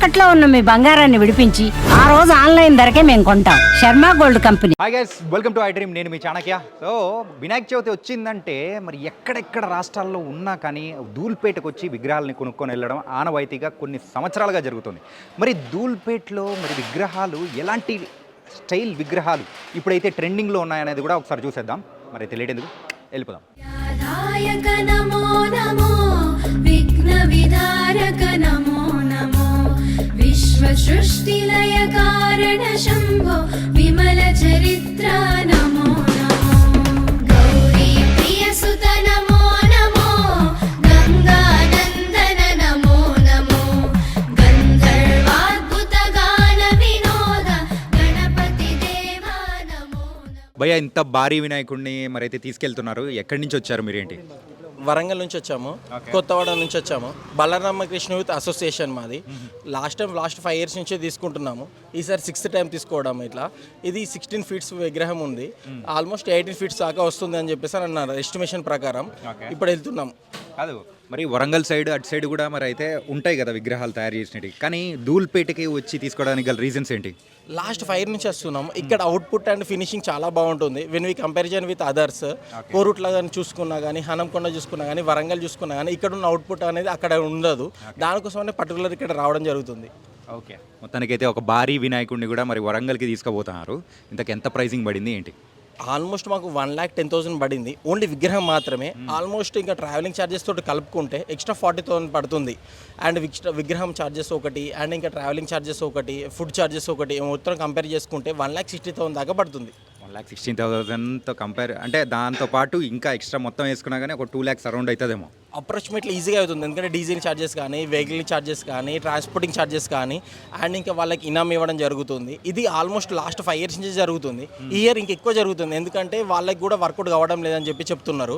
తాకట్లో ఉన్న మీ బంగారాన్ని విడిపించి ఆ రోజు ఆన్లైన్ ధరకే మేము కొంటాం. Sharma gold company. Hi guys welcome to I dream నేను మీ చాణక్య. సో వినాయక చవితి వచ్చిందంటే మరి ఎక్కడెక్కడ రాష్ట్రాల్లో ఉన్నా కానీ దూల్పేటకు వచ్చి విగ్రహాలని కొనుక్కొని వెళ్ళడం ఆనవాయితీగా కొన్ని సంవత్సరాలుగా జరుగుతుంది. మరి దూల్పేట్లో మరి విగ్రహాలు ఎలాంటి స్టైల్ విగ్రహాలు ఇప్పుడైతే ట్రెండింగ్లో ఉన్నాయనేది కూడా ఒకసారి చూసేద్దాం. మరి తెలియటెందుకు? వెళ్ళిపోదాం. విఘ్న విధారక నమో. विश्वसृष्टिलय कारण शम्भो विमलचरित्र नमो नमो गौरी प्रियसुत नमो नमो गङ्गानन्दन नमो नमो गन्धर्वाद्भुतगान विनोद गणपति देवा नमो नमो భయ్య ఇంత భారీ వినాయకుడిని మరి అయితే తీసుకెళ్తున్నారు ఎక్కడి నుంచి వచ్చారు మీరేంటి వరంగల్ నుంచి వచ్చాము కొత్తవాడ నుంచి వచ్చాము. బలరామ కృష్ణ యూత్ అసోసియేషన్ మాది. Last time last five years నుంచే తీసుకుంటున్నాము. ఈసారి సిక్స్త్ టైం తీసుకోవడం ఇట్లా. ఇది సిక్స్టీన్ ఫీట్స్ విగ్రహం ఉంది. ఆల్మోస్ట్ ఎయిటీన్ ఫీట్స్ దాకా వస్తుంది అని చెప్పేసి అని అన్నారు ఎస్టిమేషన్ ప్రకారం. ఇప్పుడు వెళ్తున్నాం. కాదు మరి వరంగల్ సైడ్ అటు సైడ్ కూడా మరి అయితే ఉంటాయి కదా విగ్రహాలు తయారు చేసినవి. కానీ ధూల్పేటకి వచ్చి తీసుకోవడానికి గల రీజన్స్ ఏంటి? లాస్ట్ ఫైవ్ నుంచి వస్తున్నాం. ఇక్కడ అవుట్పుట్ అండ్ ఫినిషింగ్ చాలా బాగుంటుంది. When we comparison with others Korutla కానీ చూసుకున్నా కానీ హనంకొండ చూసుకున్నా కానీ వరంగల్ చూసుకున్నా కానీ ఇక్కడ ఉన్న అవుట్పుట్ అనేది అక్కడ ఉండదు. దానికోసమనే పర్టికులర్ ఇక్కడ రావడం జరుగుతుంది. ఓకే మొత్తానికైతే ఒక భారీ వినాయకుడిని కూడా మరి వరంగల్కి తీసుకుపోతున్నారు. ఇంతకు ఎంత ప్రైజింగ్ పడింది ఏంటి? ఆల్మోస్ట్ మాకు వన్ ల్యాక్ టెన్ థౌసండ్ పడింది. ఓన్లీ విగ్రహం మాత్రమే. ఆల్మోస్ట్ ఇంకా ట్రావెలింగ్ ఛార్జెస్ తోటి కలుపుకుంటే ఎక్స్ట్రా ఫార్టీ థౌసండ్ పడుతుంది. అండ్ విగ్ర- విగ్రహం ఛార్జెస్ ఒకటి అండ్ ఇంకా ట్రావెలింగ్ ఛార్జెస్ ఒకటి ఫుడ్ ఛార్జెస్ ఒకటి మొత్తం కంపేర్ చేసుకుంటే వన్ ల్యాక్ సిక్స్టీ థౌసండ్ దాకా పడుతుంది. వన్ ల్యాక్ సిక్స్టీన్ థౌసండ్తో కంపేర్ అంటే దాంతో పాటు ఇంకా ఎక్స్ట్రా మొత్తం వేసుకున్నా కానీ ఒక టూ ల్యాక్స్ అరౌండ్ అవుతుందేమో అప్రాక్సిమేట్లీ ఈజీగా అవుతుంది. ఎందుకంటే డీజిల్ ఛార్జెస్ కానీ వెహికల్ ఛార్జెస్ కానీ ట్రాన్స్పోర్టింగ్ ఛార్జెస్ కానీ అండ్ ఇంకా వాళ్ళకి ఇనామ్ ఇవ్వడం జరుగుతుంది. ఇది ఆల్మోస్ట్ లాస్ట్ ఫైవ్ ఇయర్స్ నుంచి జరుగుతుంది. ఈ ఇయర్ ఇంక ఎక్కువ జరుగుతుంది. ఎందుకంటే వాళ్ళకి కూడా వర్కౌట్ కావడం లేదని చెప్పి చెప్తున్నారు.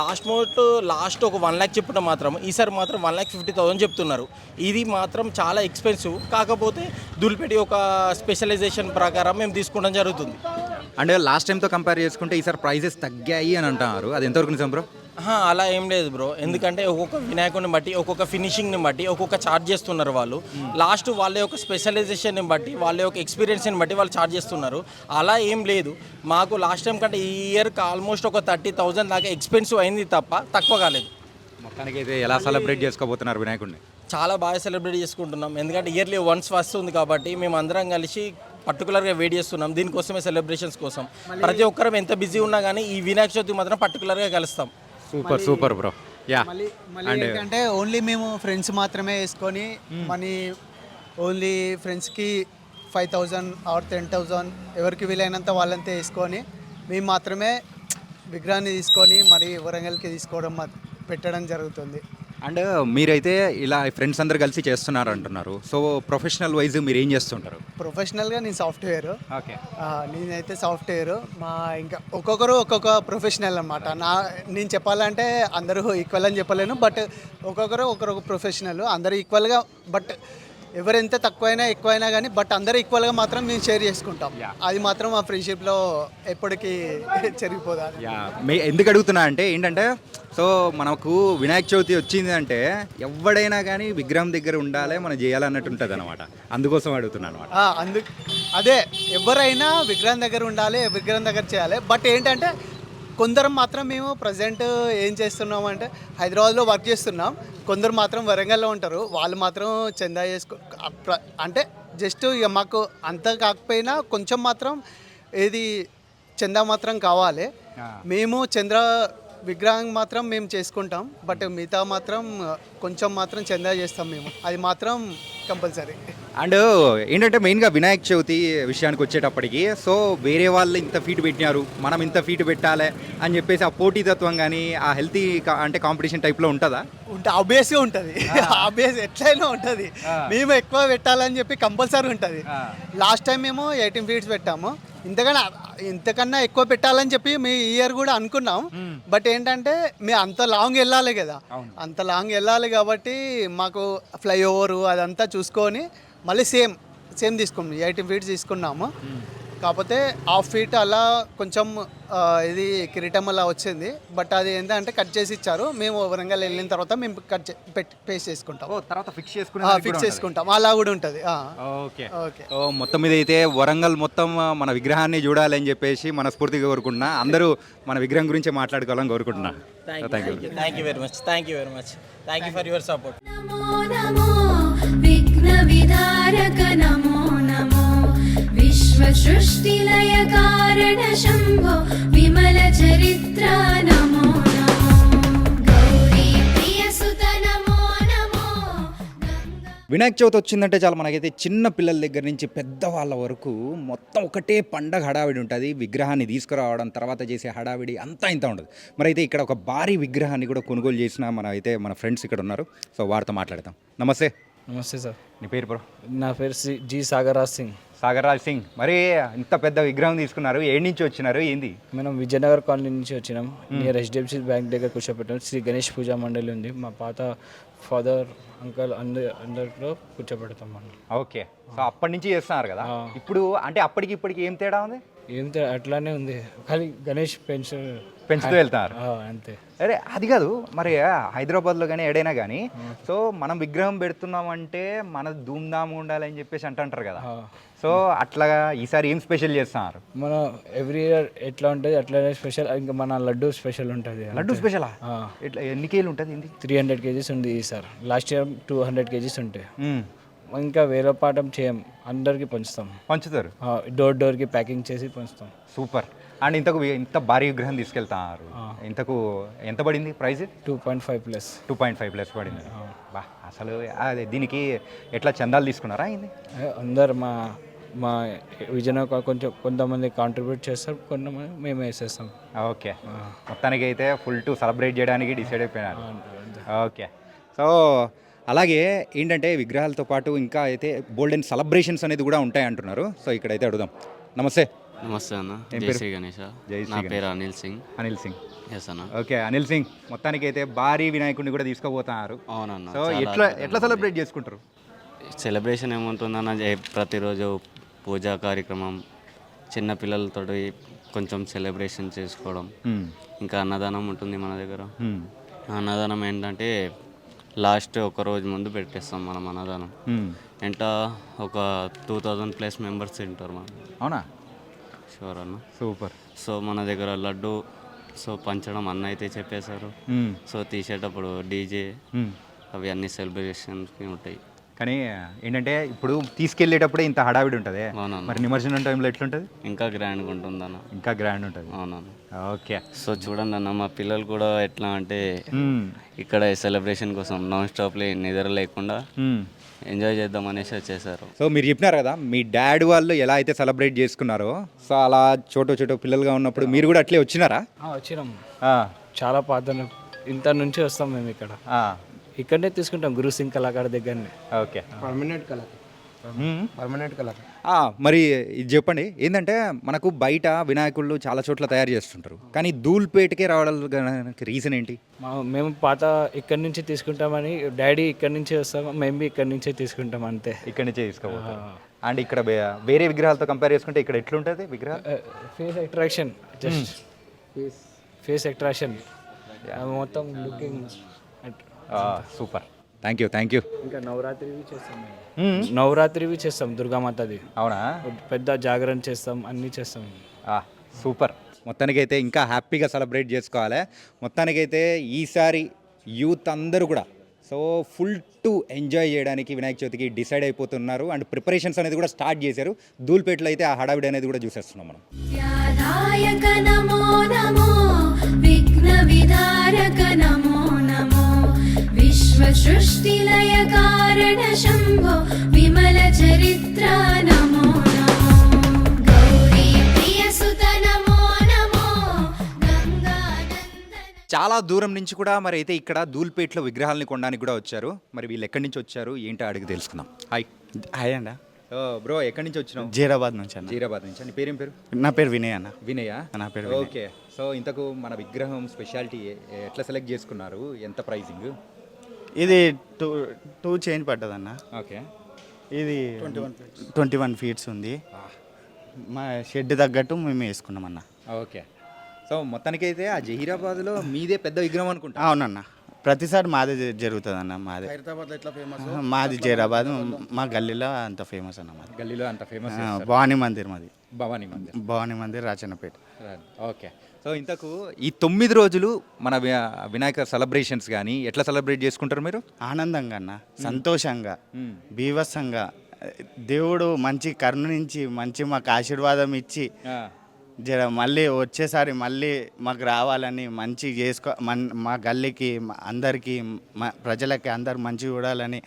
లాస్ట్ మోట్ లాస్ట్ ఒక వన్ ల్యాక్ చెప్పడం మాత్రం ఈసారి మాత్రం వన్ ల్యాక్ ఫిఫ్టీ థౌసండ్ చెప్తున్నారు. ఇది మాత్రం చాలా ఎక్స్పెన్సివ్ కాకపోతే దుల్పెట్టి ఒక స్పెషలైజేషన్ ప్రకారం మేము తీసుకోవడం జరుగుతుంది. అండ్ లాస్ట్ టైంతో కంపేర్ చేసుకుంటే ఈసారి ప్రైజెస్ తగ్గాయి అని అంటున్నారు. అది ఎంతవరకు నిజం బ్రో అలా ఏం లేదు బ్రో ఎందుకంటే ఒక్కొక్క వినాయకుడిని బట్టి ఒక్కొక్క ఫినిషింగ్ని బట్టి ఒక్కొక్క చార్జ్ చేస్తున్నారు వాళ్ళు. లాస్ట్ వాళ్ళ యొక్క స్పెషలైజేషన్ని బట్టి వాళ్ళ యొక్క ఎక్స్పీరియన్స్ని బట్టి వాళ్ళు చార్జ్ చేస్తున్నారు. అలా ఏం లేదు. మాకు లాస్ట్ టైం కంటే ఈ ఇయర్కి ఆల్మోస్ట్ ఒక థర్టీ థౌజండ్ దాకా ఎక్స్పెన్సివ్ అయింది తప్ప తక్కువ కాలేదు. మొత్తానికైతే ఎలా సెలబ్రేట్ చేసుకోబోతున్నారు వినాయకుడిని? చాలా బాగా సెలబ్రేట్ చేసుకుంటున్నాం. ఎందుకంటే ఇయర్లీ వన్స్ వస్తుంది కాబట్టి మేము అందరం కలిసి పర్టికులర్గా వెయిట్ చేస్తున్నాం. దీనికోసమే సెలబ్రేషన్స్ కోసం. ప్రతి ఒక్కరం ఎంత బిజీ ఉన్నా కానీ ఈ వినాయక చవితి మాత్రం పర్టికులర్గా కలుస్తాం. సూపర్ సూపర్ బ్రో యా ఏంటంటే ఓన్లీ మేము ఫ్రెండ్స్ మాత్రమే వేసుకొని మనీ ఓన్లీ ఫ్రెండ్స్కి five thousand or ten thousand ఎవరికి వీలైనంత వాళ్ళంతా వేసుకొని మేము మాత్రమే విగ్రహాన్ని తీసుకొని మరి వరంగల్కి తీసుకోవడం పెట్టడం జరుగుతుంది. అండ్ మీరైతే ఇలా ఫ్రెండ్స్ అందరు కలిసి చేస్తున్నారు అంటున్నారు సో ప్రొఫెషనల్ వైజ్ మీరు ఏం చేస్తుంటారు? ప్రొఫెషనల్గా నేను సాఫ్ట్వేర్ ఓకే. నేనైతే సాఫ్ట్వేర్ మా ఇంకా ఒక్కొక్కరు ఒక్కొక్క ప్రొఫెషనల్ అనమాట నా నేను చెప్పాలంటే అందరూ ఈక్వల్ అని చెప్పలేను బట్ ఒక్కొక్కరు ఒక్కొక్క ప్రొఫెషనల్ అందరూ ఈక్వల్గా బట్ ఎవరెంత తక్కువైనా ఎక్కువైనా కానీ బట్ అందరూ ఈక్వల్గా మాత్రం మేము షేర్ చేసుకుంటాం. అది మాత్రం మా ఫ్రెండ్షిప్లో ఎప్పటికీ మే ఎందుకు అడుగుతున్నా అంటే ఏంటంటే సో మనకు వినాయక చవితి వచ్చింది అంటే ఎవడైనా కానీ విగ్రహం దగ్గర ఉండాలి మనం చేయాలన్నట్టు ఉంటుంది అనమాట అందుకోసం అడుగుతున్నాను అనమాట అందు అదే ఎవరైనా విగ్రహం దగ్గర ఉండాలి విగ్రహం దగ్గర చేయాలి. బట్ ఏంటంటే కొందరు మాత్రం మేము ప్రజెంట్ ఏం చేస్తున్నాం అంటే హైదరాబాద్లో వర్క్ చేస్తున్నాం. కొందరు మాత్రం వరంగల్లో ఉంటారు. వాళ్ళు మాత్రం చందా చేసుకో అంటే జస్ట్ ఇక మాకు అంత కాకపోయినా కొంచెం మాత్రం ఏది చందా మాత్రం కావాలి. మేము చంద్ర విగ్రహం మాత్రం మేము చేసుకుంటాం. బట్ మిగతా మాత్రం కొంచెం మాత్రం చందా చేస్తాం మేము. అది మాత్రం కంపల్సరీ. అండ్ ఏంటంటే మెయిన్గా వినాయక చవితి విషయానికి వచ్చేటప్పటికి సో వేరే వాళ్ళు ఇంత ఫీట్ పెట్టినారు మనం ఇంత ఫీట్ పెట్టాలి అని చెప్పేసి ఆ పోటీతత్వం కానీ ఆ హెల్తీ అంటే కాంపిటీషన్ టైప్లో ఉంటుందా? ఉంటే ఆబ్వియస్గా ఉంటుంది. ఆబ్వియస్ ఎట్లయినా ఉంటుంది. మేము ఎక్కువ పెట్టాలని చెప్పి కంపల్సరీ ఉంటుంది. లాస్ట్ టైం మేము ఎయిటీన్ ఫీట్స్ పెట్టాము. ఇంతకన్నా ఇంతకన్నా ఎక్కువ పెట్టాలని చెప్పి మీ ఇయర్ కూడా అనుకున్నాం. బట్ ఏంటంటే మేము అంత లాంగ్ వెళ్ళాలి కదా. అంత లాంగ్ వెళ్ళాలి కాబట్టి మాకు ఫ్లైఓవర్ అదంతా చూసుకొని మళ్ళీ సేమ్ సేమ్ తీసుకున్నాం. ఎయిటీన్ ఫీట్స్ తీసుకున్నాము. కాకపోతే హాఫ్ ఫీట్ అలా కొంచెం ఇది కిరీటం అలా వచ్చింది. బట్ అది ఏంటంటే కట్ చేసి ఇచ్చారు. మేము వరంగల్ వెళ్ళిన తర్వాత మేము కట్ చే- పెట్టి పేస్ట్ చేసుకుంటాం. ఓ తర్వాత ఫిక్స్ చేసుకునే ఫిక్స్ చేసుకుంటాం. అలా కూడా ఉంటుంది. ఓకే. ఓకే. ఓ మొత్తం మీద అయితే వరంగల్ మొత్తం మన విగ్రహాన్ని చూడాలని చెప్పేసి మనస్ఫూర్తిగా కోరుకుంటున్నా. అందరూ మన విగ్రహం గురించి మాట్లాడుకోవాలని కోరుకుంటున్నా. Thank you thank you very much thank you very much thank you for your support Namo Namo विघ्नविधारक Namo Namo विश्वसृष्टिलयकारण Shambho विमलचरित्रा Namo Namo Gauri प्रियसुत Namo Namo Ganga Vinayaka Chavithi వచ్చిందంటే చాలా మనకైతే చిన్న పిల్లల దగ్గర నుంచి పెద్దవాళ్ళ వరకు మొత్తం ఒకటే పండగ హడావిడి ఉంటుంది విగ్రహాన్ని తీసుకురావడం తర్వాత చేసే హడావిడి అంతా ఇంత ఉండదు మరి అయితే ఇక్కడ ఒక భారీ విగ్రహాన్ని కూడా కొనుగోలు చేసిన మన అయితే మన ఫ్రెండ్స్ ఇక్కడ ఉన్నారు సో వారితో మాట్లాడతాం నమస్తే నమస్తే సార్. నీ పేరు బ్రో? నా పేరు సి జి సాగరాజ్ సింగ్. సాగర్రాజ్ సింగ్. మరి ఇంత పెద్ద విగ్రహం తీసుకున్నారు. ఏడు నుంచి వచ్చినారు? ఏంది? మనం విజయనగర్ కాలనీ నుంచి వచ్చినాం. నియర్ హెచ్డిఎఫ్సి బ్యాంక్ దగ్గర కూర్చోబెట్టాం. శ్రీ గణేష్ పూజా మండలి ఉంది. మా పాత ఫాదర్ అంకల్ అందరి అందరిలో కూర్చోబెడతాం మనం. ఓకే. సో అప్పటి నుంచి చేస్తున్నారు కదా. ఇప్పుడు అంటే అప్పటికి ఇప్పటికి ఏం తేడా ఉంది? ఏం అట్లానే ఉంది. కానీ గణేష్ పెన్షన్. పెంచుతూ వెళ్తున్నారు అంతే. అరే అది కాదు. మరి హైదరాబాద్లో కానీ ఎడైనా కానీ సో మనం విగ్రహం పెడుతున్నామంటే మన ధూమ్ధామ్ ఉండాలని చెప్పేసి అంటుంటారు కదా. సో అట్లాగా ఈసారి ఏం స్పెషల్ చేస్తున్నారు? మన ఎవ్రీ ఇయర్ ఎట్లా ఉంటుంది అట్లానే స్పెషల్. ఇంకా మన లడ్డు స్పెషల్ ఉంటుంది. లడ్డు స్పెషలా? ఇట్లా ఎన్ని కేలు ఉంటుంది త్రీ హండ్రెడ్ కేజీస్ ఉంది ఈసారి. Last year two hundred kgs ఉంటాయి. ఇంకా వేరే పాఠం చేయం అందరికి పంచుతాం. పంచుతారు? డోర్ డోర్కి ప్యాకింగ్ చేసి పంచుతాం. సూపర్. అండ్ ఇంతకు ఇంత భారీ విగ్రహం తీసుకెళ్తారు. ఇంతకు ఎంత పడింది price two point five plus. Two point five plus పడింది. బా అసలు అదే దీనికి ఎట్లా చందాలు తీసుకున్నారా అయింది అందరు మా మా విజయనగరం కొంచెం కొంతమంది కాంట్రిబ్యూట్ చేస్తారు కొంతమంది మేము వేసేస్తాం ఓకే. మొత్తానికి అయితే ఫుల్ టు సెలబ్రేట్ చేయడానికి డిసైడ్ అయిపోయినారు. ఓకే. సో అలాగే ఏంటంటే విగ్రహాలతో పాటు ఇంకా అయితే బోల్డెన్ సెలబ్రేషన్స్ అనేది కూడా ఉంటాయి అంటున్నారు సో ఇక్కడైతే అడుగుదాం. నమస్తే. నమస్తే అన్న. జై? శ్రీ గణేష. జై శ్రీ నా. పేరు అనిల్ సింగ్. అనిల్ సింగ్. ఎస్ అన్న. ఓకే అనిల్ సింగ్. మొత్తానికి అయితే భారీ వినాయకుడిని కూడా తీసుకోబోతున్నారు అవునన్న సో ఎట్లా ఎట్లా. సెలబ్రేట్ చేసుకుంటారు? సెలబ్రేషన్ ఏముంటుందన్న ప్రతిరోజు పూజా కార్యక్రమం చిన్న పిల్లలతో కొంచెం సెలబ్రేషన్ చేసుకోవడం. ఇంకా అన్నదానం ఉంటుంది మన దగ్గర. అన్నదానం ఏంటంటే లాస్ట్ ఒక రోజు ముందు పెట్టేస్తాం మనం అన్నదానం. ఎంట ఒక టూ థౌజండ్ ప్లస్ మెంబర్స్ తింటారు మనం అవునా? షూర్ అన్న. సూపర్. సో మన దగ్గర లడ్డు సో పంచడం అన్న అయితే చెప్పేశారు. సో తీసేటప్పుడు డీజే. అవి అన్ని సెలబ్రేషన్స్కి ఉంటాయి. కానీ ఏంటంటే ఇప్పుడు తీసుకెళ్ళేటప్పుడే ఇంత హడావిడి ఉంటుంది. అవునన్న. మరి నిమజ్జనం టైంలో ఎట్లుంటుంది? ఇంకా గ్రాండ్గా ఉంటుందన్న ఇంకా గ్రాండ్ ఉంటుంది. అవునన్న ఓకే. సో చూడండి అన్న మా పిల్లలు కూడా ఎట్లా అంటే. ఇక్కడ సెలబ్రేషన్ కోసం నాన్ స్టాప్లే నిద్ర లేకుండా. ఎంజాయ్ చేద్దాం అనేసి వచ్చేసారు. సో మీరు చెప్పినారు కదా మీ డాడ్ వాళ్ళు ఎలా అయితే సెలబ్రేట్ చేసుకున్నారో సో అలా చోటో చోటో పిల్లలుగా ఉన్నప్పుడు మీరు కూడా అట్లే వచ్చినారా? వచ్చినాం. ఆ, చాలా పాత ఇంత నుంచి వస్తాం మేము ఇక్కడ. ఆ, ఇక్కడనే తీసుకుంటాం గురు సింగ్ కళాకారు దగ్గరనే. ఓకే. పర్మనెంట్ కలర్ మ్మ్. పర్మనెంట్ కలర్ ఆ, మరి ఇది చెప్పండి ఏంటంటే మనకు బయట వినాయకుళ్ళు చాలా చోట్ల తయారు చేస్తుంటారు. కానీ ధూల్పేటకే రావడానికి రీజన్ ఏంటి? మేము పాత ఇక్కడి నుంచి తీసుకుంటామని డాడీ ఇక్కడి నుంచి వస్తాం మేము బి ఇక్కడి నుంచే తీసుకుంటాం అంతే. ఇక్కడి నుంచే తీసుకోబోతారు అండ్ ఇక్కడ వేరే విగ్రహాలతో కంపేర్ చేసుకుంటే ఇక్కడ ఎట్లుంటుంది విగ్రహాలు face attraction just face attraction మొత్తం looking super. Thank you thank you ఇంకా నవరాత్రివి చేస్తాం నవరాత్రివి చేస్తాం దుర్గామాతది. అవునా? పెద్ద జాగరణ చేస్తాం అన్నీ చేస్తాం సూపర్. మొత్తానికైతే ఇంకా హ్యాపీగా సెలబ్రేట్ చేసుకోవాలి. మొత్తానికైతే ఈసారి యూత్ అందరూ కూడా సో ఫుల్ టు ఎంజాయ్ చేయడానికి వినాయక చవితికి డిసైడ్ అయిపోతున్నారు. అండ్ ప్రిపరేషన్స్ అనేది కూడా స్టార్ట్ చేశారు. దూల్పేటలో అయితే ఆ హడావిడి అనేది కూడా చూసేస్తున్నాం మనం. విఘ్న విధారక నమో विघ्नविधारक नमो नमो विश्वसृष्टिलयकारण शम्भो विमलचरित्रा नमो नमो गौरी प्रियसुत नमो नमो गङ्गानन्दन చాలా దూరం నుంచి కూడా మరి అయితే ఇక్కడ ధూల్పేటలో విగ్రహాలని కొనడానికి కూడా వచ్చారు మరి వీళ్ళు ఎక్కడి నుంచి వచ్చారు ఏంటో అడిగి తెలుసుకుందాం హాయ్ హాయ్ అండి బ్రో ఎక్కడి నుంచి వచ్చినావు జీరాబాద్ నుంచి అన్న జీరాబాద్ నుంచి నీ పేరేం పేరు నా పేరు వినయ్ అన్న వినయ నా పేరు వినయ్. ఓకే సో ఇంతకు మన విగ్రహం స్పెషాలిటీ ఎట్లా సెలెక్ట్ చేసుకున్నారు ఎంత ప్రైజింగ్ ఇది టూ టూ చేంజ్ పడ్డదన్న. ఓకే. ఇది ట్వంటీ వన్ ఫీట్స్ ఉంది. మా షెడ్ తగ్గట్టు మేము వేసుకున్నాం అన్న ఓకే. సో మొత్తానికైతే ఆ జహీరాబాద్లో మీదే పెద్ద విగ్రహం అనుకుంటా. అవునన్న. ప్రతిసారి మాదే జరుగుతుంది అన్న మాదే. మాది జైరాబాద్ మా గల్లీలో అంత ఫేమస్ అన్న మాది. గల్లీలో అంత ఫేమస్ భవానీ మందిర్ మాది. భవానీ మందిర్. భవానీ మందిర్ రాచన్నపేట. ఓకే. సో ఇంతకు ఈ తొమ్మిది రోజులు మన వినాయక సెలబ్రేషన్స్ కానీ ఎట్లా సెలబ్రేట్ చేసుకుంటారు మీరు? ఆనందంగా అన్న సంతోషంగా బీభత్సంగా. దేవుడు మంచి కరుణించి మంచి మాకు ఆశీర్వాదం ఇచ్చి జర మళ్ళీ వచ్చేసారి మళ్ళీ మాకు రావాలని మంచి చేసుకో మన్ మా గల్లీకి అందరికీ మా ప్రజలకి అందరు మంచి చూడాలని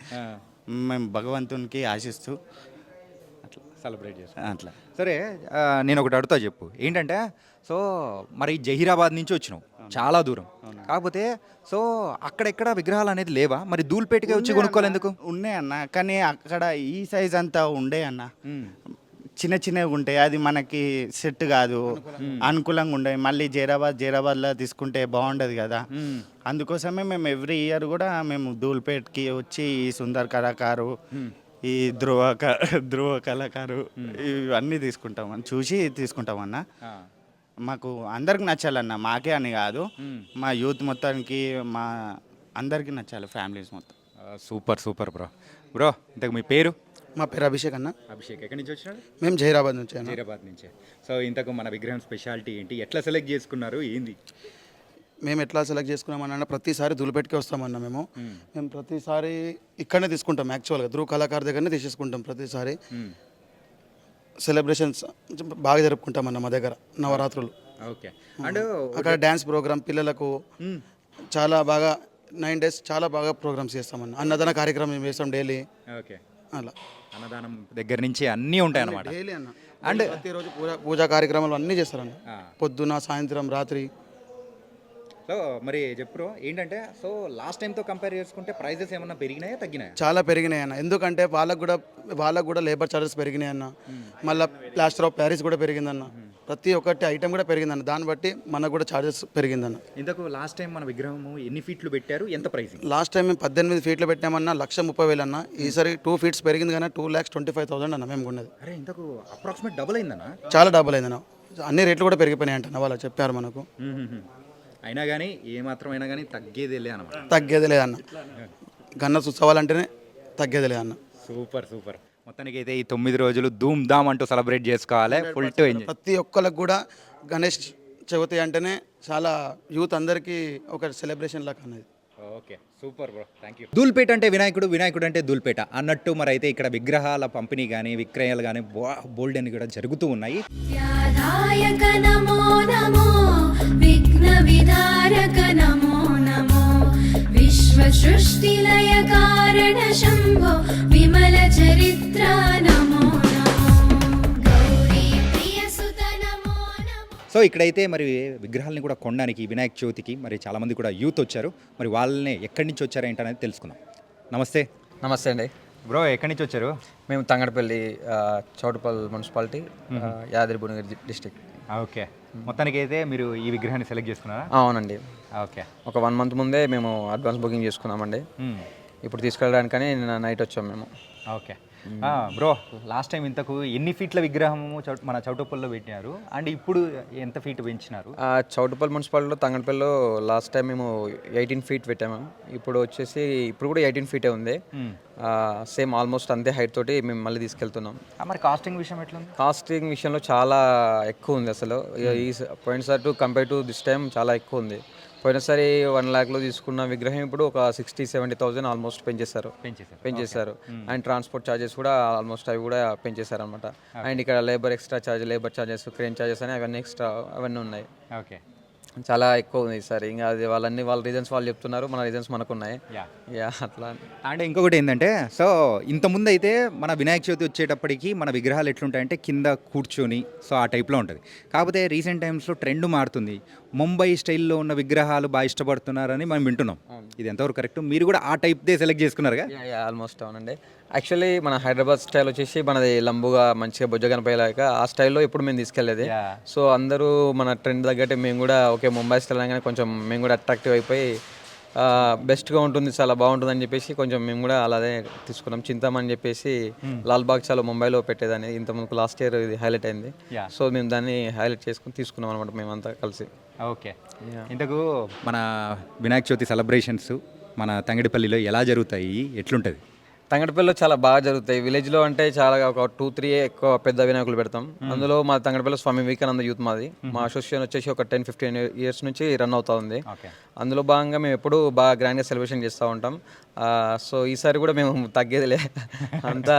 మేము భగవంతునికి ఆశిస్తూ సెలబ్రేట్ చేస్తాం అట్లా. సరే నేను ఒకటి అడుగుతా చెప్పు. ఏంటంటే సో మరి జహీరాబాద్ నుంచి వచ్చినావు. చాలా దూరం. కాకపోతే సో అక్కడెక్కడ విగ్రహాలు అనేది లేవా? మరి ధూల్పేటకే వచ్చి కొనుక్కోలేందుకు ఉన్నాయి అన్న. కానీ అక్కడ ఈ సైజ్ అంతా ఉండే అన్న. చిన్న చిన్నగా ఉంటాయి. అది మనకి సెట్ కాదు. అనుకూలంగా. ఉండే. మళ్ళీ జైరాబాద్ జైరాబాద్లో తీసుకుంటే బాగుండదు కదా. అందుకోసమే మేము ఎవ్రీ ఇయర్ కూడా మేము ధూల్పేట్కి వచ్చి ఈ సుందర్ కళాకారు ఈ ధ్రువ క- ధ్రువ కళాకారు ఇవన్నీ తీసుకుంటాం చూసి తీసుకుంటామన్న. మాకు అందరికి నచ్చాలన్న మాకే అని కాదు. మా యూత్ మొత్తానికి మా అందరికీ నచ్చాలి ఫ్యామిలీస్ మొత్తం. Super super bro. బ్రో ఇంతకు మీ పేరు? మా పేరు అభిషేక్ అన్న. అభిషేక్ ఎక్కడి నుంచి వచ్చినాడు మేము జహీరాబాద్ నుంచి హైదరాబాద్ నుంచే. సో ఇంతకు మన విగ్రహం స్పెషాలిటీ ఏంటి? ఎట్లా సెలెక్ట్ చేసుకున్నారు? ఏంది? మేము ఎట్లా సెలెక్ట్ చేసుకున్నామన్న ప్రతిసారి దులిపెట్టుకే వస్తామన్న మేము. మేము. ప్రతిసారి ఇక్కడనే తీసుకుంటాం యాక్చువల్గా ధ్రువ కళాకారు దగ్గరనే తీసేసుకుంటాం ప్రతిసారి. సెలబ్రేషన్స్ బాగా జరుపుకుంటామన్న మా దగ్గర నవరాత్రులు. ఓకే. అండ్ అక్కడ డ్యాన్స్ ప్రోగ్రామ్ పిల్లలకు చాలా బాగా నైన్ డేస్ చాలా బాగా ప్రోగ్రామ్స్ చేస్తామన్న. అన్నదాన కార్యక్రమం చేస్తాం డైలీ ఓకే. అలా. అన్నదానం దగ్గర నుంచి అన్నీ ఉంటాయి అన్నమాట. డైలీ అన్న. అండ్ ప్రతిరోజు పూజ పూజా కార్యక్రమాలు అన్నీ చేస్తారన్న. పొద్దున సాయంత్రం రాత్రి. సో మరి చెప్పు ఏంటంటే సో లాస్ట్ టైంతో కంపేర్ చేసుకుంటే ప్రైజెస్ ఏమన్నా పెరిగినాయా తగ్గినాయా? చాలా పెరిగినాయి అన్న ఎందుకంటే వాళ్ళకు కూడా వాళ్ళకు కూడా లేబర్ చార్జెస్ పెరిగినాయి అన్న మళ్ళీ ప్లాస్టర్ ఆఫ్ ప్యారిస్ కూడా పెరిగిందన్న. ప్రతి ఒక్కటి ఐటెం కూడా పెరిగిందన్న. దాన్ని బట్టి మనకు కూడా చార్జెస్ పెరిగిందన్న. ఇంతకు లాస్ట్ టైం మన విగ్రహము ఎన్ని ఫీట్లు పెట్టారు? ఎంత ప్రైసింగ్ లాస్ట్ టైం మేము పద్దెనిమిది ఫీట్లు పెట్టామన్నా లక్ష ముప్పై వేలు అన్న. ఈసారి టూ ఫీట్స్ పెరిగింది కానీ two lakhs twenty five thousand అన్న మేము కొన్నది. అరే ఇంతకు అప్రాక్సిమేట్ డబుల్ అయిందన్నా? చాలా డబ్బులు అయిందన్న. అన్ని రేట్లు కూడా పెరిగిపోయినాయి అంట వాళ్ళు చెప్పారు మనకు. అయినా కానీ ఏ మాత్రం అయినా కానీ తగ్గేదేలే అనమాట తగ్గేది లేదన్న గన్నస్ ఉత్సవాలంటేనే తగ్గేది లేదన్న సూపర్ సూపర్. మొత్తానికి అయితే ఈ తొమ్మిది రోజులు ధూమ్ ధామ్ అంటూ సెలబ్రేట్ చేసుకోవాలి. ఫుల్ టు ఎంజాయ్ ప్రతి ఒక్కరికి కూడా గణేష్ చవితి అంటేనే చాలా యూత్ అందరికీ ఒక సెలబ్రేషన్ లాగా అన్నది. Okay super bro. Thank you Dhoolpet అంటే వినాయకుడు వినాయకుడు అంటే దూల్పేట అన్నట్టు మరి అయితే ఇక్కడ విగ్రహాల పంపిణీ కానీ విక్రయాలు కానీ బోల్డ్ అని కూడా జరుగుతూ ఉన్నాయి. ध्याधायक नमो नमो विघ्नविदारक नमो नमो विश्वसृष्टिलयकारण शम्भो विमलचरित्रा नमो नमो गौरीप्रियसुत नमो नमो సో ఇక్కడైతే మరి విగ్రహాలని కూడా కొనడానికి వినాయక చవితికి మరి చాలామంది కూడా యూత్ వచ్చారు మరి వాళ్ళని ఎక్కడి నుంచి వచ్చారు ఏంటనేది తెలుసుకుందాం నమస్తే నమస్తే అండి బ్రో ఎక్కడి నుంచి వచ్చారు మేము తంగడపల్లి ఆ, చౌటుపల్ మున్సిపాలిటీ ఆ, యాదాద్రి భువనగిరి డిస్టిక్ ఓకే మొత్తానికి అయితే మీరు ఈ విగ్రహాన్ని సెలెక్ట్ చేసుకున్నారా? అవునండి. ఓకే. ఒక వన్ మంత్ ముందే మేము అడ్వాన్స్ బుకింగ్ చేసుకున్నామండి. ఇప్పుడు తీసుకెళ్ళడానికని నిన్న నైట్ వచ్చాం మేము. ఓకే. బ్రో లాస్ట్ టైం ఇంతకు ఎన్ని ఫీట్ల విగ్రహము మన చౌటప్పల్లో పెట్టినారు? అండ్ ఇప్పుడు ఎంత ఫీట్ పెంచినారు? ఆ, చౌటుపల్ మున్సిపాలిటీలో తంగడపల్లిలో లాస్ట్ టైం మేము ఎయిటీన్ ఫీట్ పెట్టాము. ఇప్పుడు వచ్చేసి ఇప్పుడు కూడా ఎయిటీన్ ఫీటే ఉంది. సేమ్ ఆల్మోస్ట్ అంతే హైట్ తోటి మేము మళ్ళీ తీసుకెళ్తున్నాం. మరి కాస్టింగ్ విషయం ఎట్లుంది? కాస్టింగ్ విషయంలో చాలా ఎక్కువ ఉంది అసలు. ఈ పోయినసారి to compare to this time చాలా ఎక్కువ ఉంది. పోయినసారి వన్ ల్యాక్లో తీసుకున్న విగ్రహం ఇప్పుడు ఒక సిక్స్టీ సెవెంటీ థౌసండ్ ఆల్మోస్ట్ పెంచేశారు. పెంచేశారు. పెంచేశారు. అండ్ ట్రాన్స్పోర్ట్ ఛార్జెస్ కూడా ఆల్మోస్ట్ అవి కూడా పెంచేశారు అనమాట అండ్ ఇక్కడ labour extra charge labour charges crane charges అని అవన్నీ ఎక్స్ట్రా అవన్నీ ఉన్నాయి. ఓకే. చాలా ఎక్కువ ఉంది ఈసారి ఇంకా అది వాళ్ళన్ని వాళ్ళ రీజన్స్ వాళ్ళు చెప్తున్నారు మన రీజన్స్ మనకు ఉన్నాయి Yeah. యా అట్లా. అండ్ ఇంకొకటి ఏంటంటే సో ఇంతకుముందు అయితే మన వినాయక చవితి వచ్చేటప్పటికి మన విగ్రహాలు ఎట్లుంటాయంటే కింద కూర్చొని సో ఆ టైప్లో ఉంటుంది. కాకపోతే రీసెంట్ టైమ్స్లో ట్రెండ్ మారుతుంది. ముంబై స్టైల్లో ఉన్న విగ్రహాలు బాగా ఇష్టపడుతున్నారని మనం వింటున్నాం. ఇది ఎంతవరకు కరెక్ట్? మీరు కూడా ఆ టైప్దే సెలెక్ట్ చేసుకున్నారుగా? ఆల్మోస్ట్ అవునండి. యాక్చువల్లీ మన హైదరాబాద్ స్టైల్ వచ్చేసి మనది లంబుగా మంచిగా బొజ్జ కనిపించలేక ఆ స్టైల్లో ఎప్పుడు మేము తీసుకెళ్ళేది. సో అందరూ మన ట్రెండ్ తగ్గట్టు మేము కూడా ఓకే ముంబై స్టైల్ అనగానే కొంచెం మేము కూడా అట్రాక్టివ్ అయిపోయి బెస్ట్గా ఉంటుంది చాలా బాగుంటుంది అని చెప్పేసి కొంచెం మేము కూడా అలాగే తీసుకున్నాం. చింతామని చెప్పేసి లాల్ బాగ్ చాలా ముంబైలో పెట్టేదని ఇంత ముందుకు లాస్ట్ ఇయర్ ఇది హైలైట్ అయింది. సో మేము దాన్ని హైలైట్ చేసుకుని తీసుకున్నాం అనమాట మేమంతా కలిసి. ఓకే ఇంతకు మన వినాయక చవితి సెలబ్రేషన్స్ మన తంగడిపల్లిలో ఎలా జరుగుతాయి? ఎట్లుంటుంది? తంగడపల్లిలో చాలా బాగా జరుగుతాయి. విలేజ్లో అంటే చాలా ఒక టూ త్రీ ఎక్కువ పెద్ద వినాయకులు పెడతాం. అందులో మా తంగడపల్లి స్వామి వివేకానంద యూత్ మాది. మా అసోసియేషన్ వచ్చేసి ఒక టెన్ ఫిఫ్టీన్ ఇయర్స్ నుంచి రన్ అవుతా ఉంది అందులో భాగంగా మేము ఎప్పుడూ బాగా గ్రాండ్గా సెలబ్రేషన్ చేస్తూ ఉంటాం. సో ఈసారి కూడా మేము తగ్గేదిలే. అంతా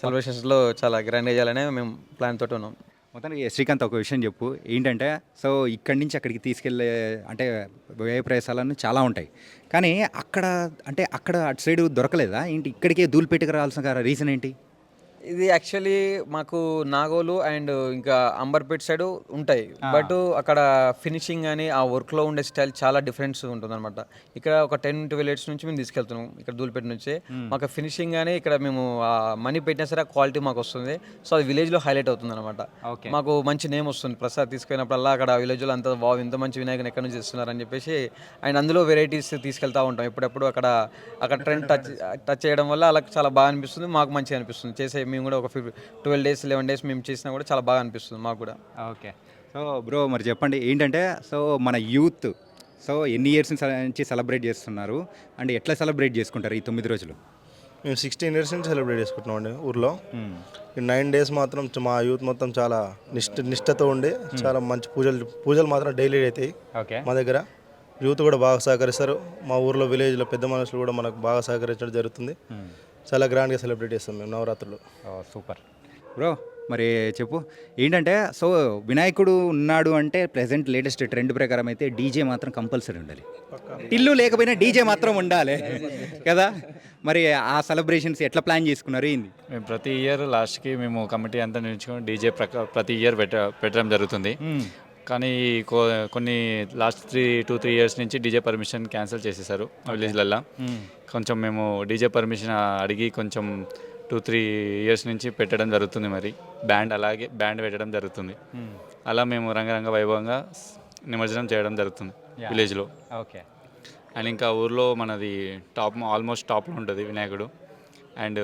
సెలబ్రేషన్స్లో చాలా గ్రాండ్గా చేయాలనే మేము ప్లాన్ తోటి ఉన్నాం. మొత్తానికి శ్రీకాంత్ ఒక విషయం చెప్పు. ఏంటంటే సో ఇక్కడి నుంచి అక్కడికి తీసుకెళ్ళే అంటే వ్యయ ప్రయాసాలను చాలా ఉంటాయి. కానీ అక్కడ అంటే అక్కడ అటు సైడ్ దొరకలేదా? ఏంటి ఇక్కడికే దూలిపెట్టుకు రావాల్సిన రీజన్ ఏంటి? ఇది యాక్చువల్లీ మాకు నాగోలు అండ్ ఇంకా అంబర్పేట్ సైడ్ ఉంటాయి. బట్ అక్కడ ఫినిషింగ్ కానీ ఆ వర్క్లో ఉండే స్టైల్ చాలా డిఫరెన్స్ ఉంటుందన్నమాట. ఇక్కడ ఒక టెన్ ట్వెల్వ్ ఇయర్స్ నుంచి మేము తీసుకెళ్తున్నాం ఇక్కడ దూలిపేట నుంచి. మాకు ఫినిషింగ్ కానీ ఇక్కడ మేము మనీ పెట్టినా సరే క్వాలిటీ మాకు వస్తుంది. సో అది విలేజ్లో హైలైట్ అవుతుంది అనమాట. మాకు మంచి నేమ్ వస్తుంది. ప్రసాద్ తీసుకున్నప్పుడల్లా అక్కడ విలేజ్లో అంతా వావ్ ఇంత మంచి వినాయకుని ఎక్కడి నుంచి ఇస్తున్నారని చెప్పేసి అండ్ అందులో వెరైటీస్ తీసుకెళ్తా ఉంటాం. ఎప్పుడెప్పుడు అక్కడ అక్కడ ట్రెండ్ టచ్ టచ్ చేయడం వల్ల అలా చాలా బాగా అనిపిస్తుంది. మాకు మంచిగా అనిపిస్తుంది. చేసే మేము కూడా ఒక ఫిఫ్ ట్వెల్వ్ డేస్ లెవెన్ డేస్ మేము చేసినా కూడా చాలా బాగా అనిపిస్తుంది మాకు కూడా. ఓకే. సో బ్రో మరి చెప్పండి ఏంటంటే సో మన యూత్ సో ఎన్ని ఇయర్స్ నుంచి సెలబ్రేట్ చేస్తున్నారు? అండ్ ఎట్లా సెలబ్రేట్ చేసుకుంటారు ఈ తొమ్మిది రోజులు? మేము సిక్స్టీన్ ఇయర్స్ నుంచి సెలబ్రేట్ చేసుకుంటున్నాం అండి ఊర్లో. నైన్ డేస్ మాత్రం మా యూత్ మొత్తం చాలా నిష్ఠ నిష్ఠతో ఉండి చాలా మంచి పూజలు పూజలు మాత్రం డైలీ అవుతాయి ఓకే. మా దగ్గర. యూత్ కూడా బాగా సహకరిస్తారు. మా ఊర్లో విలేజ్లో పెద్ద మనుషులు కూడా మనకు బాగా సహకరించడం జరుగుతుంది. చాలా గ్రాండ్గా సెలబ్రేట్ చేస్తాం మేము నవరాత్రులు. సూపర్. బ్రో మరి చెప్పు. ఏంటంటే సో వినాయకుడు ఉన్నాడు అంటే ప్రెసెంట్ లేటెస్ట్ ట్రెండ్ ప్రకారం అయితే డీజే మాత్రం కంపల్సరీ ఉండాలి. టిల్లు లేకపోయినా డీజే మాత్రం ఉండాలి. కదా? మరి ఆ సెలబ్రేషన్స్ ఎట్లా ప్లాన్ చేసుకున్నారు? ఏంది? మేము ప్రతి ఇయర్ లాస్ట్కి మేము కమిటీ అంతా నిలుచుకొని డీజే ప్రక ప్రతి ఇయర్ పెట్ట పెట్టడం జరుగుతుంది. కానీ కొన్ని last three two three years నుంచి డీజే పర్మిషన్ క్యాన్సిల్ చేసేసారు విలేజ్లల్లో. కొంచెం మేము డీజే పర్మిషన్ అడిగి కొంచెం టూ త్రీ ఇయర్స్ నుంచి పెట్టడం జరుగుతుంది మరి. బ్యాండ్ అలాగే బ్యాండ్ పెట్టడం జరుగుతుంది. అలా మేము రంగరంగ వైభవంగా నిమజ్జనం చేయడం జరుగుతుంది విలేజ్లో. ఓకే. అండ్ ఇంకా ఊర్లో మనది టాప్ ఆల్మోస్ట్ టాప్లో ఉంటుంది వినాయకుడు. అండ్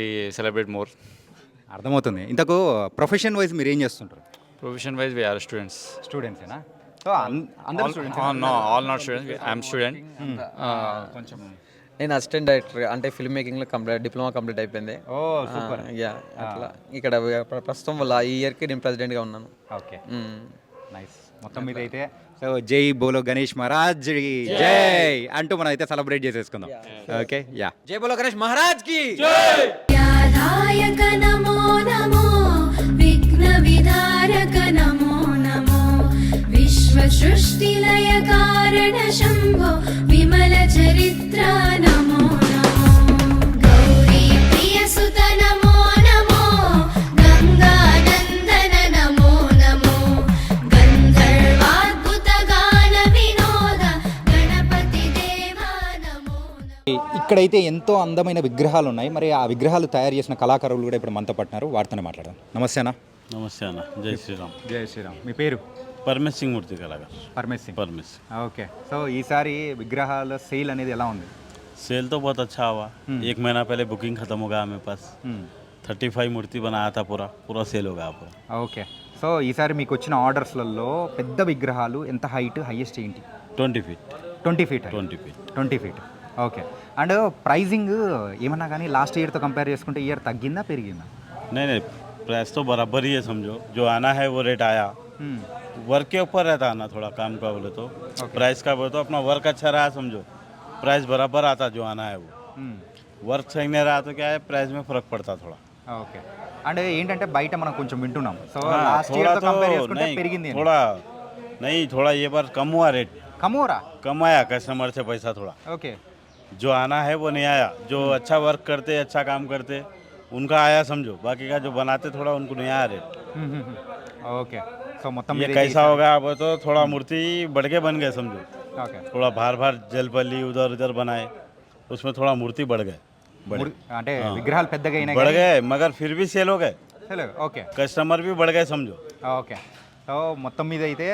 ఈ సెలబ్రేట్ మోర్. అర్థమవుతుంది. ఇంతకు ప్రొఫెషన్ వైజ్ మీరు ఏం చేస్తుంటారు? Profession wise we are students students students all not student కొంచెం నేను అసిస్టెంట్ డైరెక్టర్ అంటే ఫిల్మ్ మేకింగ్లో కంప్లీట్ డిప్లొమా కంప్లీట్ అయిపోయింది. Oh super ya uh, ah. అట్లా. ఇక్కడ ప్రస్తుతం వల్ల ఈ ఇయర్కి నేను ప్రెసిడెంట్గా ఉన్నాను. ఓకే. Hmm. నైస్ మొత్తం మీద అయితే సో జై బోలో గణేష్ మహారాజ్ జై. అంటూ మనం అయితే సెలబ్రేట్ చేసేసుకుందాం. ఓకే యా జై బోలో గణేష్ మహారాజ్కి! నమో నమో विघ्नविधारक नमो नमो विश्वसृष्टिलयकारण शम्भो विमलचरित्रा नमो नमो गौरी प्रियसुत नमो नमो गङ्गानन्दन नमो नमो गन्धर्वाद्भुतगान विनोद गणपति देवा नमो नमो ఇక్కడైతే ఎంతో అందమైన విగ్రహాలు ఉన్నాయి మరి ఆ విగ్రహాలు తయారు చేసిన కళాకారులు కూడా ఇప్పుడు మనతో పట్టినారు వారితోనే మాట్లాడదాం నమస్తే అన్న నమస్తే అన్న జై శ్రీరామ్ జై శ్రీరామ్ మీ పేరు పరమేశ్ సింగ్ మూర్తి కళాకారు పరమేశ్ సింగ్ परमेश ఓకే సో ఈసారి విగ్రహాల సేల్ అనేది ఎలా ఉంది सेल तो बहुत अच्छा हुआ एक महीना पहले बुकिंग खत्म हो गया मेरे पास थर्टी फाइव मूर्ति बनाया था पूरा पूरा सेल हो गया पूरा ఓకే సో ఈసారి మీకు వచ్చిన ఆర్డర్స్లలో పెద్ద విగ్రహాలు ఎంత హైట్ హైయెస్ట్ ఏంటి twenty feet twenty feet twenty feet twenty feet okay and pricing ఏమన్నా కానీ లాస్ట్ ఇయర్తో కంపేర్ చేసుకుంటే ఇయర్ తగ్గిందా పెరిగిందా नहीं नहीं प्राइस तो बराबर ही है समझो जो आना है वो रेट आया वर्क के ऊपर रहता है ना थोड़ा काम का बोले तो प्राइस का बोले तो अपना वर्क अच्छा रहा समझो प्राइस बराबर आता जो आना है वो वर्क सही नहीं रहा तो क्या है प्राइस में फर्क पड़ता थोड़ा ఓకే అండ్ ఏంటంటే బయట మనం కొంచెం వింటున్నాం సో हाँ, లాస్ట్ थोड़ा ఇయర్తో కంపేర్ तो చేసుకుంటే नहीं పెరిగింది थोड़ा नहीं थोड़ा ये बार कम हुआ रेट కమోరా कम आया कस्टमर से पैसा थोड़ा ఓకే जो आना है वो नहीं आया जो अच्छा वर्क करते अच्छा काम करते उनका आया समझो बाकी का जो बनाते थोड़ा उनको नहीं आया रेट ఓకే సో మొత్తం ये మీద कैसा हो गया अब तो थोड़ा मूर्ति बढ़ के बन गए समझो ఓకే थोड़ा बाहर बाहर जलपल्ली उधर उधर बनाए उसमें थोड़ा मूर्ति बढ़ गए बढ़े అంటే విగ్రహాలు పెద్దగా అయినాయి बढ़ गए मगर फिर भी सेल हो गए కానీ- ఓకే कस्टमर भी बढ़ गए समझो ఓకే సో మొత్తం మీద అయితే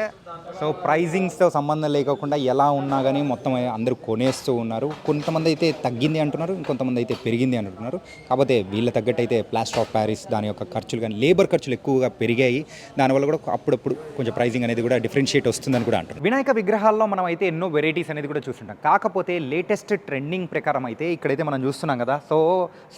సో ప్రైజింగ్స్తో సంబంధం లేకుండా ఎలా ఉన్నా కానీ మొత్తం అందరూ కొనేస్తూ ఉన్నారు. కొంతమంది అయితే తగ్గింది అంటున్నారు ఇంకొంతమంది అయితే పెరిగింది అంటున్నారు. కాకపోతే వీళ్ళ తగ్గట్టు అయితే ప్లాస్టర్ ఆఫ్ ప్యారిస్ దాని యొక్క ఖర్చులు కానీ లేబర్ ఖర్చులు ఎక్కువగా పెరిగాయి. దానివల్ల కూడా అప్పుడప్పుడు కొంచెం ప్రైజింగ్ అనేది కూడా డిఫరెన్షియేట్ వస్తుందని కూడా అంటారు వినాయక విగ్రహాల్లో మనం అయితే ఎన్నో వెరైటీస్ అనేది కూడా చూస్తుంటాం. కాకపోతే లేటెస్ట్ ట్రెండింగ్ ప్రకారం అయితే ఇక్కడైతే మనం చూస్తున్నాం కదా. సో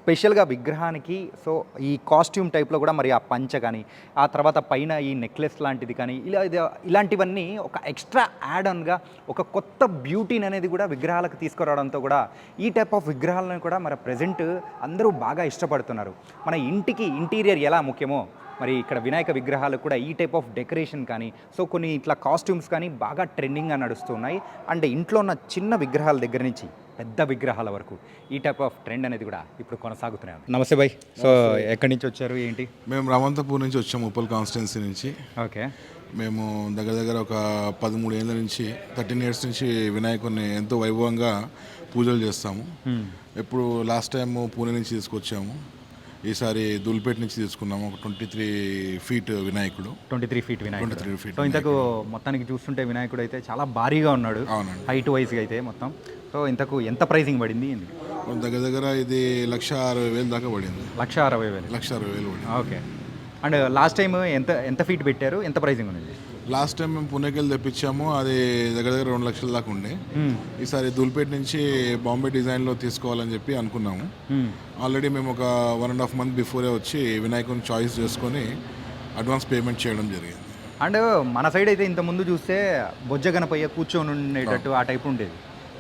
స్పెషల్గా విగ్రహానికి సో ఈ కాస్ట్యూమ్ టైప్లో కూడా మరి ఆ పంచ కానీ ఆ తర్వాత పైన ఈ నెక్లెస్ లాంటి లాంటిది కానీ ఇలా ఇలాంటివన్నీ ఒక ఎక్స్ట్రా యాడ్ ఆన్గా ఒక కొత్త బ్యూటీని అనేది కూడా విగ్రహాలకు తీసుకురావడంతో కూడా ఈ టైప్ ఆఫ్ విగ్రహాలను కూడా మరి ప్రజెంట్ అందరూ బాగా ఇష్టపడుతున్నారు. మన ఇంటికి ఇంటీరియర్ ఎలా ముఖ్యమో మరి ఇక్కడ వినాయక విగ్రహాలు కూడా ఈ టైప్ ఆఫ్ డెకరేషన్ కానీ సో కొన్ని ఇట్లా కాస్ట్యూమ్స్ కానీ బాగా ట్రెండింగ్గా నడుస్తున్నాయి. అండ్ ఇంట్లో ఉన్న చిన్న విగ్రహాల దగ్గర నుంచి పెద్ద విగ్రహాల వరకు ఈ టైప్ ఆఫ్ ట్రెండ్ అనేది కూడా ఇప్పుడు కొనసాగుతున్నాయి నమస్తే బాయ్ సో ఎక్కడి నుంచి వచ్చారు ఏంటి? మేము రామంతపూర్ నుంచి వచ్చాము ఉప్పల్ కాన్స్టిట్యున్సీ నుంచి. ఓకే. మేము దగ్గర దగ్గర ఒక పదమూడు ఏళ్ళ నుంచి థర్టీన్ ఇయర్స్ నుంచి వినాయకుడిని ఎంతో వైభవంగా పూజలు చేస్తాము. ఇప్పుడు లాస్ట్ టైం పూణే నుంచి తీసుకొచ్చాము. ఈసారి దుల్పేట నుంచి తీసుకున్నాము ఒక ట్వంటీ త్రీ ఫీట్ వినాయకుడు. ట్వంటీ త్రీ ఫీట్ వినాయకుడు. 23 feet సో ఇంతకు మొత్తానికి చూస్తుంటే వినాయకుడు అయితే చాలా భారీగా ఉన్నాడు. హైట్ వైజ్గా అయితే మొత్తం. సో ఇంతకు ఎంత ప్రైసింగ్ పడింది? దగ్గర దగ్గర ఇది లక్ష అరవై వేలు దాకా పడింది. లక్ష అరవై వేలు. లక్ష అరవై వేలు పడింది. ఓకే. అండ్ లాస్ట్ టైం ఎంత ఎంత ఫీట్ పెట్టారు? ఎంత ప్రైసింగ్ ఉంది లాస్ట్ టైం మేము పుణేకి వెళ్ళి తెప్పించాము. అది దగ్గర దగ్గర రెండు లక్షల దాకా ఉండే. ఈసారి దుల్పేట నుంచి బాంబే డిజైన్లో తీసుకోవాలని చెప్పి అనుకున్నాము. ఆల్రెడీ మేము ఒక one and half month before వచ్చి వినాయకుని చాయిస్ చేసుకొని అడ్వాన్స్ పేమెంట్ చేయడం జరిగింది. అండ్ మన సైడ్ అయితే ఇంత ముందు చూస్తే బొజ్జ గణపయ్య కూర్చొని ఉండేటట్టు ఆ టైప్ ఉండేది.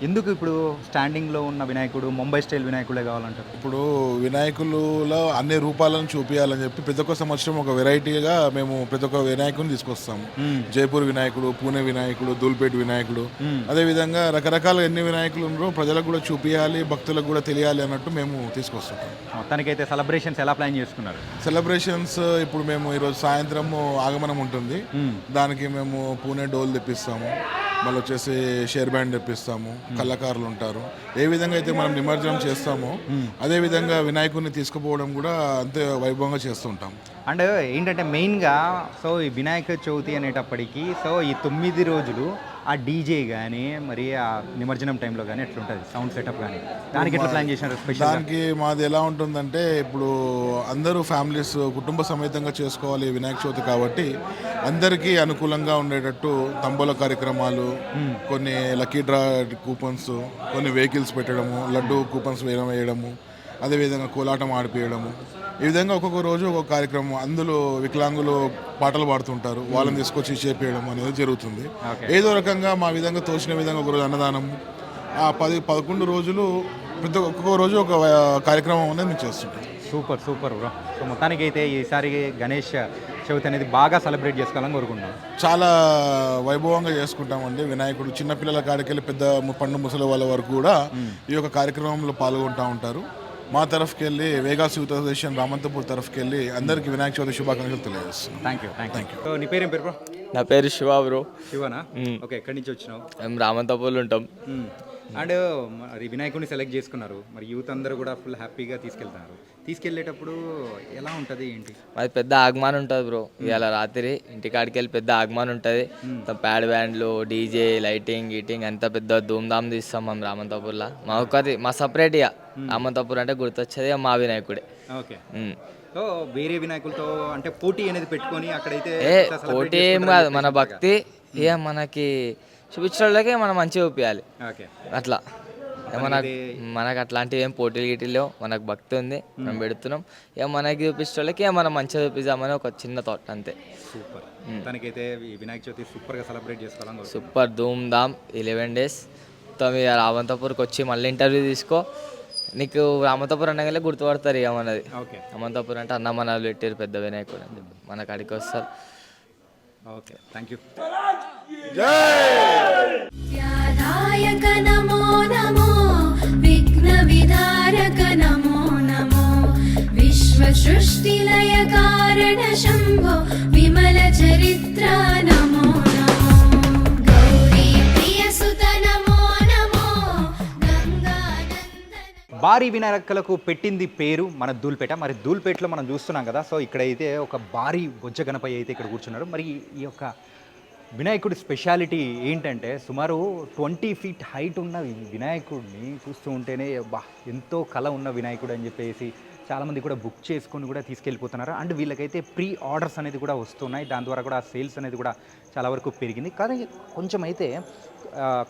ఎందుకు ఇప్పుడు స్టాండింగ్లో ఉన్న వినాయకుడు ముంబై స్టైల్ వినాయకుడే కావాలంటారు? ఇప్పుడు వినాయకులలో అన్ని రూపాలను చూపించాలని చెప్పి ప్రతి ఒక్క సంవత్సరం ఒక వెరైటీగా మేము ప్రతి ఒక్క వినాయకుని తీసుకొస్తాము. జైపూర్ వినాయకుడు పూణే వినాయకుడు దూల్పేట వినాయకుడు. అదే విధంగా రకరకాల ఎన్ని వినాయకులు ఉన్నారో ప్రజలకు కూడా చూపించాలి భక్తులకు కూడా తెలియాలి అన్నట్టు మేము తీసుకొస్తుంటాం మొత్తానికైతే సెలబ్రేషన్స్ ఎలా ప్లాన్ చేసుకున్నారు? సెలబ్రేషన్స్ ఇప్పుడు మేము ఈరోజు సాయంత్రం ఆగమనం ఉంటుంది. దానికి మేము పూణే డోల్ తెప్పిస్తాము. మళ్ళీ వచ్చేసి షేర్ బ్యాండ్ తెప్పిస్తాము కళాకారులు ఉంటారు. ఏ విధంగా అయితే మనం నిమజ్జనం చేస్తామో అదే విధంగా వినాయకుడిని తీసుకుపోవడం కూడా అంతే వైభవంగా చేస్తుంటాం. అండ్ ఏంటంటే మెయిన్గా సో ఈ వినాయక చవితి అనేటప్పటికీ సో ఈ తొమ్మిది రోజులు ఆ డీజే కానీ మరి ఆ నిమజ్జనం టైంలో కానీ ఎట్లుంటుంది? సౌండ్ సెటప్ కానీ దానికి ఎట్లా ప్లాన్ చేసినారు స్పెషల్ దానికి మాది ఎలా ఉంటుందంటే ఇప్పుడు అందరూ ఫ్యామిలీస్ కుటుంబ సమేతంగా చేసుకోవాలి వినాయక చవితి కాబట్టి అందరికీ అనుకూలంగా ఉండేటట్టు తంబోల కార్యక్రమాలు కొన్ని లక్కీ డ్రా కూపన్స్ కొన్ని వెహికల్స్ పెట్టడము లడ్డు కూపన్స్ వేయడం వేయడము అదేవిధంగా కోలాటం ఆడిపియడము. ఈ విధంగా ఒక్కొక్క రోజు ఒక్కొక్క కార్యక్రమం అందులో వికలాంగులు పాటలు పాడుతుంటారు. వాళ్ళని తీసుకొచ్చి చేపేయడం అనేది జరుగుతుంది. ఏదో రకంగా మా విధంగా తోచిన విధంగా ఒకరోజు అన్నదానం ఆ పది పదకొండు రోజులు ప్రతి ఒక్కొక్క రోజు ఒక కార్యక్రమం అనేది మేము చేస్తుంటాం. Super super bro. సో మొత్తానికి అయితే ఈసారి గణేష్ చవితి అనేది బాగా సెలబ్రేట్ చేసుకోవాలని కోరుకుంటున్నాం. చాలా వైభవంగా చేసుకుంటామండి. వినాయకుడు చిన్నపిల్లల కాడికెళ్ళి పెద్ద ము- పండు ముసలి వాళ్ళ వరకు కూడా ఈ యొక్క కార్యక్రమంలో పాల్గొంటూ ఉంటారు. మా తరఫుకి వెళ్ళి వేగాస్ యూత్ అసోసియేషన్ రామంతపూర్ తరఫుకి వెళ్ళి అందరికీ వినాయక చవితి శుభాకాంక్షలు తెలియజేస్తున్నాం. థ్యాంక్ యూ థ్యాంక్ యూ నీ పేరేం పేరు బ్రో? నా పేరు శివ బ్రో. శివనా? ఓకే ఎక్కడి నుంచి వచ్చినావు? మేము రామంతపూర్లో ఉంటాం. అండ్ మరి వినాయకుడిని సెలెక్ట్ చేసుకున్నారు. మరి యూత్ అందరూ కూడా ఫుల్ హ్యాపీగా తీసుకెళ్తున్నారు తీసుకెళ్ళేటప్పుడు ఎలా ఉంటుంది ఏంటి? అది పెద్ద ఆగమాన్ ఉంటుంది బ్రో. ఇవాళ రాత్రి ఇంటికాడికి వెళ్ళి పెద్ద ఆగమాన్ ఉంటుంది. ప్యాడ్ బ్యాండ్లు డీజే లైటింగ్ గీటింగ్ అంత పెద్ద ధూమ్ధామ్ తీస్తాం మేము రామంతపూర్లో. మా ఒక్కది మా సపరేట్ ఇక రామంతపూర్ అంటే గుర్తొచ్చేది మా వినాయకుడే. ఓకే. సో వేరే వినాయకులతో అంటే పోటీ అనేది పెట్టుకొని అక్కడైతే పోటీ ఏం కాదు మన భక్తి ఇక మనకి చూపించడానికి మనం మంచిగా చూపించాలి ఓకే. అట్లా. మనకు మనకు అట్లాంటివి ఏం పోటీలు గిటీలు మనకు భక్తి ఉంది. మనం పెడుతున్నాం. ఇక మనకి చూపించడానికి ఇక మనం మంచిగా చూపిద్దామని ఒక చిన్న థాట్ అంతే. సూపర్. దానికైతే ఈ వినాయక చవితి సూపర్గా సెలబ్రేట్ కోరుకుంటున్నాను. సూపర్. ధూమ్ ధామ్. ఇలెవెన్ డేస్ ఇక రామంతపూర్కి వచ్చి మళ్ళీ ఇంటర్వ్యూ తీసుకో. నీకు రామంతపూర్ అనగానే గుర్తుపడతారు ఇక మనది. ఓకే. రామంతపూర్ అంటే అన్నమనాలు పెట్టారు పెద్ద వినాయకుడు అని చెప్పి. మన కాడికి వస్తారు. ఓకే థ్యాంక్ యూ ధ్యానాయక నమో నమో విఘ్న విధారక నమో నమో విశ్వ సృష్టిలయ కారణ భారీ వినాయకులకు పెట్టింది పేరు మన దూల్పేట. మరి దూల్పేటలో మనం చూస్తున్నాం కదా సో ఇక్కడైతే ఒక భారీ బొజ్జ గణపయ్య అయితే ఇక్కడ కూర్చున్నారు. మరి ఈ యొక్క వినాయకుడి స్పెషాలిటీ ఏంటంటే సుమారు ట్వంటీ ఫీట్ హైట్ ఉన్న వినాయకుడిని చూస్తూ ఉంటేనే బా ఎంతో కళ ఉన్న వినాయకుడు అని చెప్పేసి చాలామంది కూడా బుక్ చేసుకొని కూడా తీసుకెళ్ళిపోతున్నారు. అండ్ వీళ్ళకైతే ప్రీ ఆర్డర్స్ అనేది కూడా వస్తున్నాయి. దాని ద్వారా కూడా సేల్స్ అనేది కూడా చాలా వరకు పెరిగింది. కానీ కొంచెం అయితే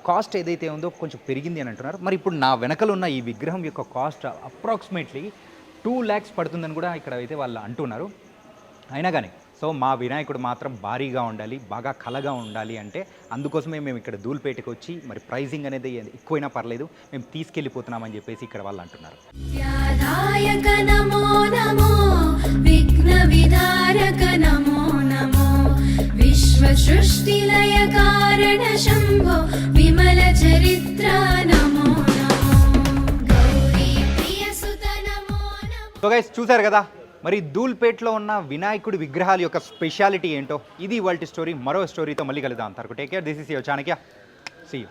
కాస్ట్ ఏదైతే ఉందో కొంచెం పెరిగింది అని అంటున్నారు. మరి ఇప్పుడు నా వెనకలు ఉన్న ఈ విగ్రహం యొక్క కాస్ట్ అప్రాక్సిమేట్లీ టూ ల్యాక్స్ పడుతుందని కూడా ఇక్కడ అయితే వాళ్ళు అంటున్నారు. అయినా కానీ సో మా వినాయకుడు మాత్రం భారీగా ఉండాలి బాగా కలగా ఉండాలి అంటే అందుకోసమే మేము ఇక్కడ దూల్పేటకు వచ్చి మరి ప్రైజింగ్ అనేది ఎక్కువైనా పర్లేదు మేము తీసుకెళ్ళిపోతున్నామని చెప్పేసి ఇక్కడ వాళ్ళు అంటున్నారు. విఘ్న విధారక నమో विश्वसृष्टिलयकारण शम्भो विमलचरित्र नमो नमो गौरीप्रियसुत नमो नमो సో గైస్ చూశారు కదా మరి ధూల్పేట్లో ఉన్న వినాయకుడి విగ్రహాల యొక్క స్పెషాలిటీ ఏంటో ఇది వాళ్ళ స్టోరీ మరో స్టోరీతో మళ్ళీ కలుద్దాం తరకు take care this is your Chanakya see you